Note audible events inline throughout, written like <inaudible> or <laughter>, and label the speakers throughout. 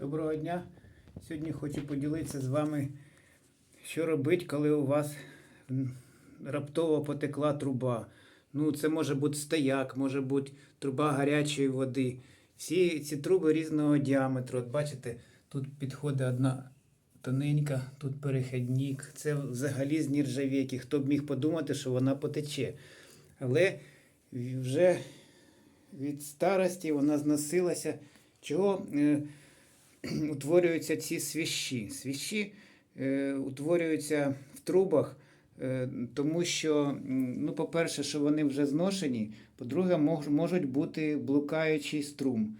Speaker 1: Доброго дня. Сьогодні хочу поділитися з вами, що робити, коли у вас раптово потекла труба. Ну, це може бути стояк, може бути труба гарячої води. Всі ці труби різного діаметру. От бачите, тут підходить одна тоненька, тут перехідник. Це взагалі з нержавійки. Хто б міг подумати, що вона потече. Але вже від старості вона зносилася. Чого е, <clears throat> утворюються ці свіщі? Свіщі е, утворюються в трубах, е, тому що, ну, по-перше, що вони вже зношені, по-друге, мож, можуть бути блукаючий струм.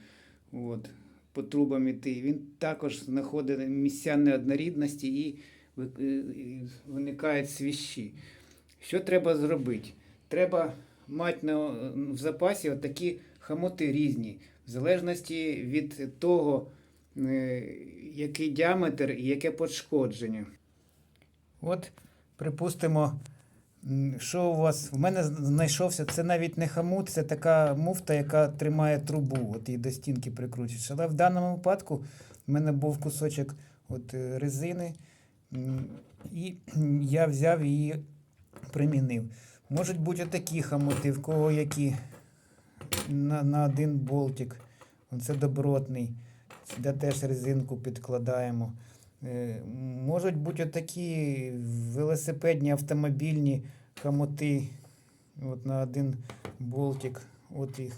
Speaker 1: От, по трубам іти. Він також знаходить місця неоднорідності і е, виникають свіщі. Що треба зробити? Треба мати на, в запасі такі хамоти різні, в залежності від того, який діаметр і яке пошкодження. От, припустимо, що у вас. В мене знайшовся, це навіть не хамут, це така муфта, яка тримає трубу, от її до стінки прикручуєш. Але в даному випадку в мене був кусочок от, е, резини, і <clears throat> я взяв її примінив. Можуть бути такі хамути, в кого які на, на один болтик. Оце добротний. Сюди теж резинку підкладаємо. Е, Можуть бути такі велосипедні автомобільні хамоти. От на один болтик. От їх.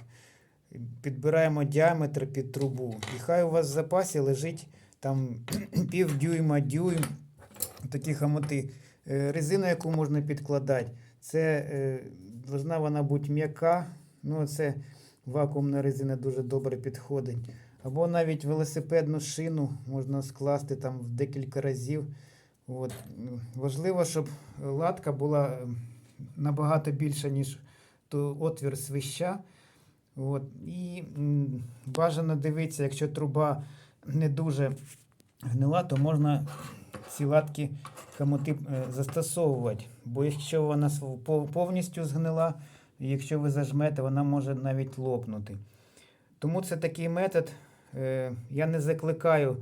Speaker 1: Підбираємо діаметр під трубу. І хай у вас в запасі лежить там <clears throat> пів дюйма, дюйм. Такі хамоти. Е, Резину, яку можна підкладати. Це е, должна вона бути м'яка. Ну, це вакуумна резина дуже добре підходить. Або навіть велосипедну шину можна скласти там в декілька разів. От. Важливо, щоб латка була е, набагато більша, ніж то отвір свища. От. І бажано дивитися, якщо труба не дуже гнила, то можна ці латки хамоти е, застосовувати. Бо якщо вона повністю згнила, якщо ви зажмете, вона може навіть лопнути. Тому це такий метод. Е, Я не закликаю,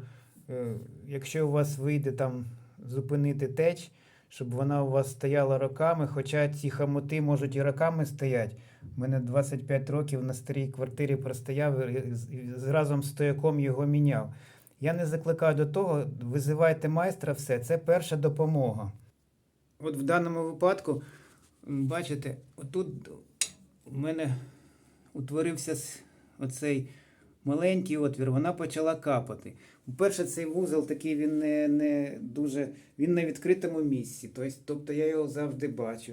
Speaker 1: е, якщо у вас вийде там зупинити теч, щоб вона у вас стояла роками, хоча ці хамоти можуть і роками стояти. У мене 25 років на старій квартирі простояв і разом з стояком його міняв. Я не закликаю до того, визивайте майстра, все, це перша допомога. От в даному випадку, бачите, отут у мене утворився оцей маленький отвір, вона почала капати. По-перше, цей вузол такий він не, не дуже, він на відкритому місці, тобто, я його завжди бачу.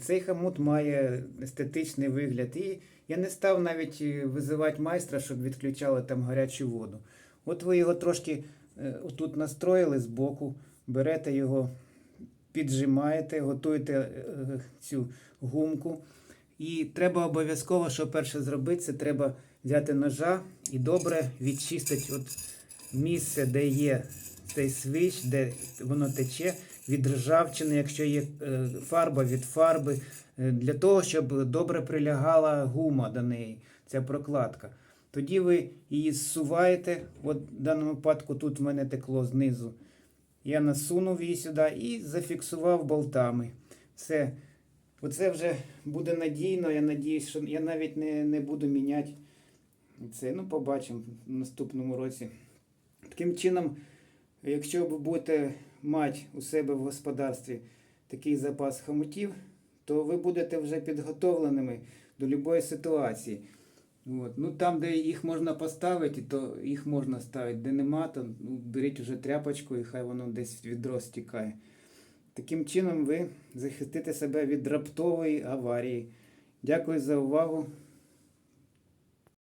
Speaker 1: Цей хамут має естетичний вигляд. І я не став навіть е, визивати майстра, щоб відключали там гарячу воду. От ви його трошки е, отут настроїли збоку, берете його, піджимаєте, готуєте е, цю гумку. І треба обов'язково, що перше зробити, це треба взяти ножа і добре відчистити от місце, де є цей свищ, де воно тече від ржавчини, якщо є е, фарба від фарби, е, для того, щоб добре прилягала гума до неї, ця прокладка. Тоді ви її зсуваєте. От в даному випадку тут в мене текло знизу. Я насунув її сюди і зафіксував болтами. Все. Оце вже буде надійно. Я надіюсь, що я навіть не, не буду міняти це. Ну, побачимо в наступному році. Таким чином, якщо ви будете мати у себе в господарстві такий запас хомутів, то ви будете вже підготовленими до будь-якої ситуації. От. Ну, там, де їх можна поставити, то їх можна ставити. Де нема, то ну, беріть вже тряпочку і хай воно десь відро стікає. Таким чином ви захистите себе від раптової аварії. Дякую за увагу.